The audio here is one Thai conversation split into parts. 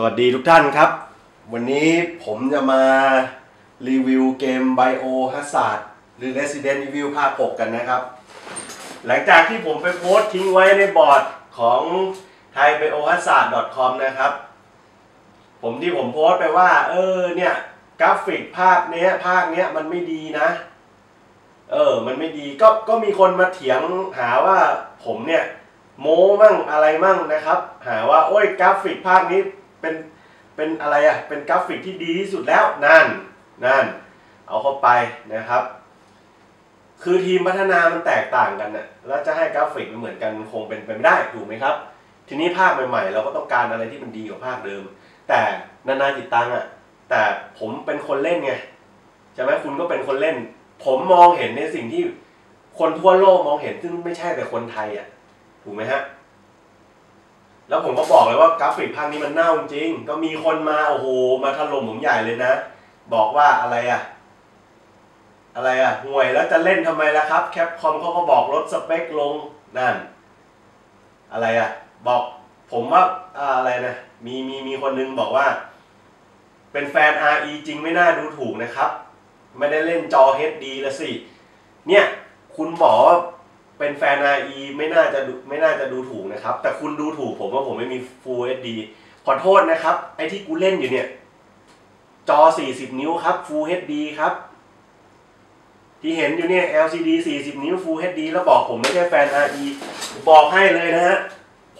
สวัสดีทุกท่านครับ วันนี้ผมจะมารีวิวเกม Biohazard หรือ Resident Evil ภาค 6 กันนะครับ หลังจากที่ผมไปโพสต์ทิ้งไว้ในบอร์ดของ thaibiohazard.com นะครับ ผมที่ผมโพสต์ไปว่า เออเนี่ย กราฟิกภาคเนี้ยภาคเนี้ยมันไม่ดีนะ เออ มันไม่ดีก็ก็มีคนมาเถียงหาว่าผมเนี่ย โม้มั่งอะไรมั่งนะครับ หาว่า โอ้ยกราฟิกภาคนี้ เป็นเป็นอะไรอะ่ะเป็นกราฟิกที่ดีที่สุดแล้วนั่นนั่นเอาเข้าไปนะครับ คือทีมพัฒนามันแตกต่างกันนะ่ะแล้วจะให้กราฟิกมันเหมือนกันคงเป็นไปไม่ได้ถูกไหมครับ ทีนี้ภาคใหม่ๆ เราก็ต้องการอะไรที่มันดีกว่าภาคเดิม แต่นานาจิตตังอะ่ะแต่ผมเป็นคนเล่นไงใช่ไหมคุณก็เป็นคนเล่น ผมมองเห็นในสิ่งที่คนทั่วโลกมองเห็นซึ่งไม่ใช่แต่คนไทยอะถูกไหมฮะ แล้วผมก็บอกเลยว่ากราฟิกภาคนี้มันเน่าจริง ก็มีคนมาโอ้โหมาถล่มผมใหญ่เลยนะ บอกว่าอะไรอะอะไรอะห่วยแล้วจะเล่นทำไมล่ะครับแคปคอมเขาก็บอกลดสเปคลงนั่น อะไรอะบอกผมว่าอะไรนะมีมีมีคนนึงบอกว่า เป็นแฟน RE จริงไม่น่าดูถูกนะครับ ไม่ได้เล่นจอ HD ละสิ เนี่ย คุณบอกว่า เป็นแฟน RE ไม่น่าจะดูไม่น่าจะดูถูกนะครับ แต่คุณดูถูกผมว่าผมไม่มี Full HD ขอโทษนะครับ ไอ้ที่กูเล่นอยู่เนี่ย จอ 40 นิ้วครับ Full HD ครับ ที่เห็นอยู่เนี่ย LCD 40 นิ้ว Full HD แล้วบอกผมไม่ใช่แฟน RE บอกให้เลยนะฮะ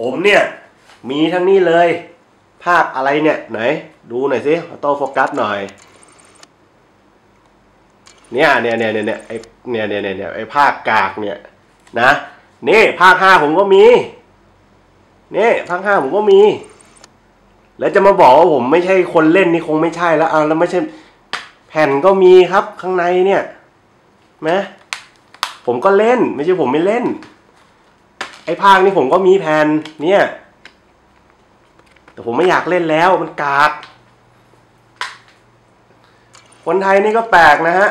ผมเนี่ย มีทั้งนี้เลย ภาคอะไรเนี่ย ไหน ดูหน่อยสิออโต้โฟกัสหน่อยเนี่ยเนี่ยเนี่ยเนี่ยไอเนี่ยเนี่ยเนี่ยเนี่ยไอภาคกากเนี่ย นะนี่ภาคห้าผมก็มีนี่ภาคห้าผมก็มี แล้วจะมาบอกว่าผมไม่ใช่คนเล่นนี่คงไม่ใช่แล้วอะแล้วไม่ใช่แผ่นก็มีครับข้างในเนี่ยนะผมก็เล่น ไม่ใช่ผมไม่เล่น ไอ้ภาคนี้ผมก็มีแผ่นเนี่ย แต่ผมไม่อยากเล่นแล้วมันกากคนไทยนี่ก็แปลกนะฮะ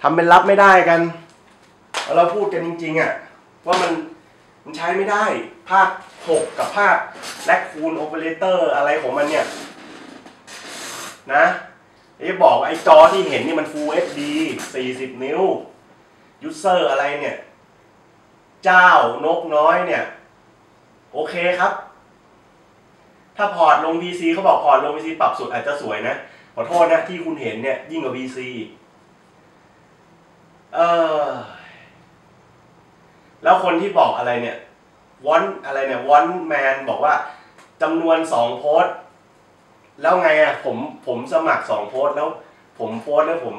ทำเป็นรับไม่ได้กัน เราพูดกันจริงๆอะ่ะว่ามันมันใช้ไม่ได้ภาค 6 กับภาคแลคคูนโอเปอเรเตอร์อะไรของมันเนี่ย นะไอ้บอกไอ้จอที่เห็นนี่มัน Full HD 40 นิ้ว ยูเซอร์อะไรเนี่ย เจ้านกน้อยเนี่ย โอเคครับ ถ้าพอร์ตลง PC เขาบอกพอร์ตลง PC ปรับสุดอาจจะสวยนะ ขอโทษนะที่คุณเห็นเนี่ย ยิ่งกว่า PC เออ แล้วคนที่บอกอะไรเนี่ยวอนอะไรเนี่ยวอนแมนบอกว่าจำนวนสองโพสต์แล้วไงอะผมผมสมัครสองโพสต์แล้ว ผมโพสต์แล้วผม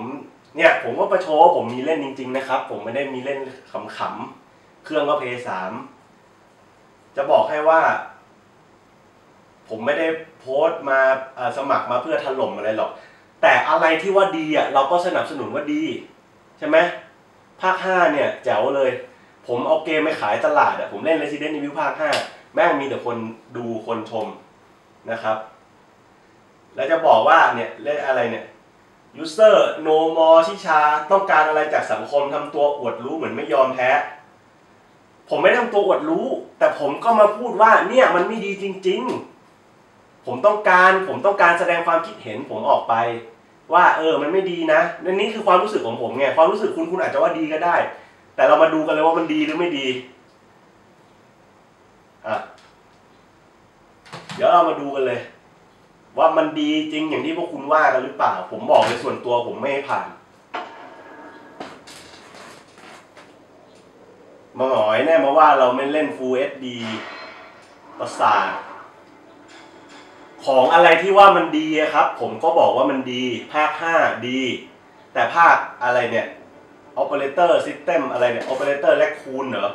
เนี่ย ผมก็ประโชว์ว่าผมมีเล่นจริง ๆ นะครับ ผมไม่ได้มีเล่นขำๆเครื่องก็เพย์สามจะบอกให้ว่า ผมไม่ได้โพสต์มาสมัครมาเพื่อถล่มอะไรหรอก แต่อะไรที่ว่าดีอะเราก็สนับสนุนว่าดี ใช่ไหมภาคห้าเนี่ยแจ๋วเลย ผมเอาเกมไปขายตลาดอะผมเล่น Resident Evil ภาคห้าแม่งมีแต่คนดูคนชมนะครับ แล้วจะบอกว่าเนี่ยเล่นอะไรเนี่ย user no more ชิชาต้องการอะไรจากสังคมทำตัวอวดรู้เหมือนไม่ยอมแพ้ ผมไม่ได้ทำตัวอวดรู้ แต่ผมก็มาพูดว่าเนี่ยมันไม่ดีจริง ๆ ผมต้องการผมต้องการแสดงความคิดเห็นผมออกไป ว่าเออมันไม่ดีนะนั่นนี่คือความรู้สึกของผมไงความรู้สึกคุณคุณอาจจะว่าดีก็ได้ แต่เรามาดูกันเลยว่ามันดีหรือไม่ดีอะเดี๋ยวเรามาดูกันเลย ว่ามันดีจริงอย่างที่พวกคุณว่ากันหรือเปล่า ผมบอกในส่วนตัวผมไม่ผ่านมาหงอยแน่มาว่าเราไม่เล่น Full HD ประสาทของอะไรที่ว่ามันดีครับ ผมก็บอกว่ามันดี ภาค 5 ดี แต่ภาคอะไรเนี่ย Operator System อะไรเนี่ย Operator และคูณเหรอ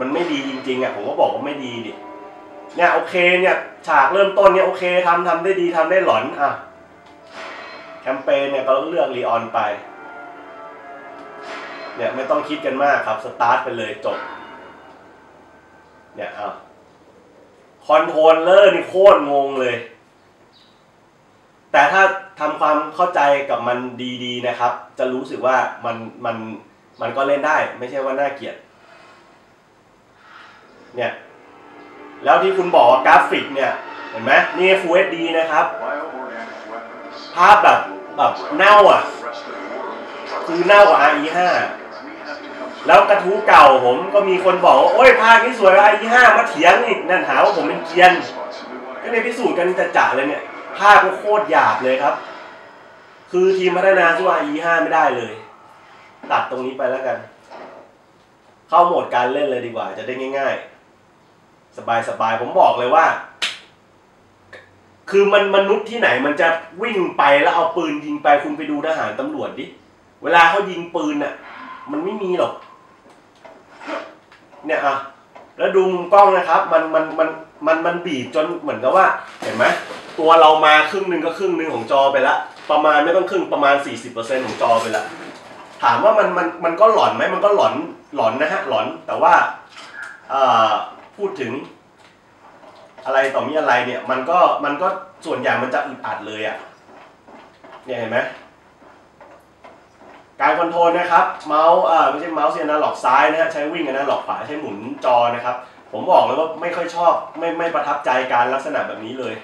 มันไม่ดีจริงๆอะผมก็บอกว่าไม่ดีดิเนี่ยโอเคเนี่ยฉากเริ่มต้นเนี่ยโอเคทำทำได้ดีทำได้หลอนอะแคมเปญเนี่ยก็เลือกรีออนไปเนี่ยไม่ต้องคิดกันมากครับสตาร์ทไปเลยจบเนี่ยเอาคอนโทรลเลอร์นี่โคตรงงเลย แต่ถ้าทำความเข้าใจกับมันดีๆนะครับ จะรู้สึกว่ามันมันมันก็เล่นได้ ไม่ใช่ว่าน่าเกลียด เนี่ย แล้วที่คุณบอกกราฟิกเนี่ยเห็นไหมนี่ Full HD นะครับ ภาพแบบแบบเน่าอะ คือเน่ากว่า RE5 แล้วกระทู้เก่าผมก็มีคนบอกว่าโอ้ยภาคนี้สวยกว่า RE5 มาเถียงอีกนั่นหาว่าผมเป็นเกียน ก็ในพิสูจน์กันจะจะเลยเนี่ย ภาพก็โคตรหยาบเลยครับ คือทีมพัฒนาสู้ RE5 ไม่ได้เลย ตัดตรงนี้ไปแล้วกัน เข้าโหมดการเล่นเลยดีกว่า จะได้ง่าย ๆ สบายๆ ผมบอกเลยว่า คือมันมนุษย์ที่ไหนมันจะวิ่งไปแล้วเอาปืนยิงไปคุณไปดูทหารตำรวจดิ เวลาเขายิงปืนน่ะ มันไม่มีหรอก เนี่ยอะแล้วดูมุมกล้องนะครับ มันมันมัน มันมันบีบจนเหมือนกับว่า เห็นไหมตัวเรามาครึ่งหนึ่งก็ครึ่งหนึ่งของจอไปละประมาณไม่ต้องครึ่งประมาณ 40%ของจอไปละถามว่ามันมันมันก็หลอนไหมมันก็หลอนหลอนนะฮะหลอนแต่ว่าพูดถึงอะไรต่อมีอะไรเนี่ยมันก็มันก็ส่วนใหญ่มันจะอึดอัดเลยอะ่ะเนี่ยเห็นไหมการคอนโทรลนะครับเมาส์อ่าไม่ใช่เมาส์เสียนะหลอกซ้ายนะฮะใช้วิ่งนะหลอกขวาใช้หมุนจอนะครับ ผมบอกเลยว่าไม่ค่อยชอบไม่ไม่ประทับใจการลักษณะแบบนี้เลย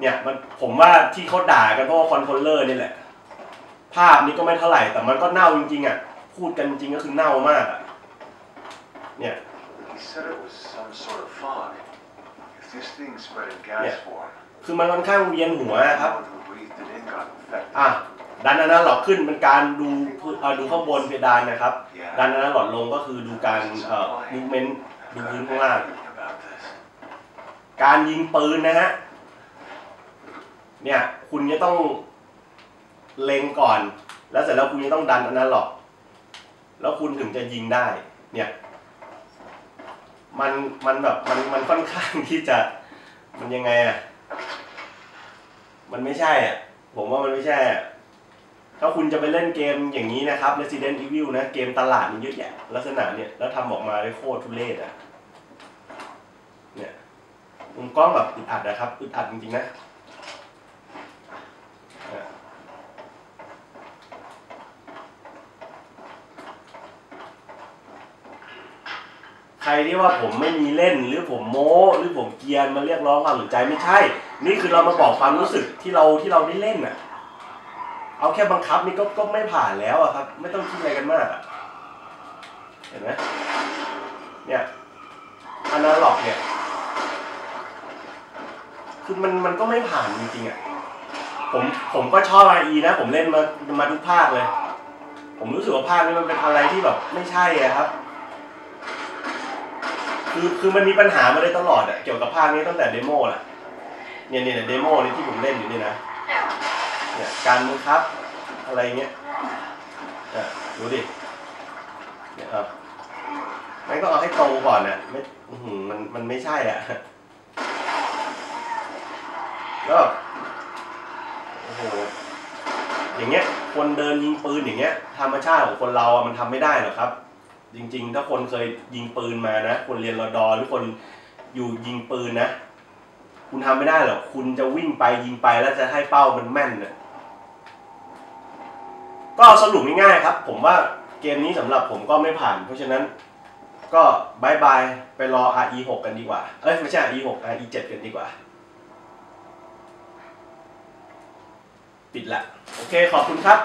เนี่ยมันผมว่าที่เขาด่ากันเพราะว่าคอนโทรลเลอร์นี่แหละ ภาพนี้ก็ไม่เท่าไหร่แต่มันก็เน่าจริงๆอะพูดกันจริงก็คือเน่ามากอะเนี่ย He said it was some sort of fog. If this thing spread in gas Yeah. form, คือมันค่อนข้างเวียนหัวครับ anyone who breathed it in got infected. อะดันอันนั้นหลอดขึ้นเป็นการดูพื้นเอ่อดูข้างบนเพดานนะครับ Yeah. ดันอันนั้นหลอดลงก็คือดูการเอ่อมูเมนต์ I've ดู got พื้นข้างล่างการยิงปืนนะฮะ เนี่ย คุณจะต้องเล็งก่อน แล้วเสร็จแล้วคุณจะต้องดันอันนั้นหรอก แล้วคุณถึงจะยิงได้ เนี่ย มัน มันแบบ มัน มันค่อนข้างที่จะ มันยังไงอะมันไม่ใช่อะ ผมว่ามันไม่ใช่อะ ถ้าคุณจะไปเล่นเกมอย่างนี้นะครับ Resident Evil นะ เกมตลาดมันเยอะแยะลักษณะเนี่ย แล้วทำออกมาได้โคตรทุเรศอะ เนี่ยมุมกล้องแบบอึดอัดนะครับอึดอัดจริงๆนะใครที่ว่าผมไม่มีเล่นหรือผมโม้หรือผมเกียนมาเรียกร้องความสนใจไม่ใช่ นี่คือเรามาบอกความรู้สึกที่เราที่เราได้เล่นอะ เอาแค่บังคับนี่ก็ก็ไม่ผ่านแล้วอะครับ ไม่ต้องคิดอะไรกันมากเห็นไหมเนี่ยอนาล็อกเนี่ยคือมันมันก็ไม่ผ่านจริงๆอะผมผมก็ชอบ IE นะผมเล่นมามาทุกภาคเลย ผมรู้สึกว่าภาคนี้มันเป็นอะไรที่แบบไม่ใช่อะครับคือคือมันมีปัญหามาเลยตลอดอะเกี่ยวกับภาคนี้ตั้งแต่เดโมแหละเนี่ยเนี่ยเดโมนี่ที่ผมเล่นอยู่นี่นะ เนี่ยการบังคับอะไรเงี้ยดูดิเนี่ยครับไม่ต้องเอาให้ตรงก่อนเนะไม่มันมันไม่ใช่อะแล้วแบบโอ้โหอย่างเงี้ย คนเดินยิงปืนอย่างเงี้ย ธรรมชาติของคนเราอะมันทำไม่ได้หรอกครับ จริง ๆ ถ้าคนเคยยิงปืนมานะคนเรียนรอดอหรือคนอยู่ยิงปืนนะ คุณทำไม่ได้หรอกคุณจะวิ่งไปยิงไปแล้วจะให้เป้ามันแม่นเนี่ย ก็สรุปง่ายๆครับ ผมว่าเกมนี้สำหรับผมก็ไม่ผ่าน เพราะฉะนั้นก็บายบายไปรอ RE 6กันดีกว่า เอ้ยไม่ใช่ RE 6 RE 7กันดีกว่า ปิดละ โอเคขอบคุณครับ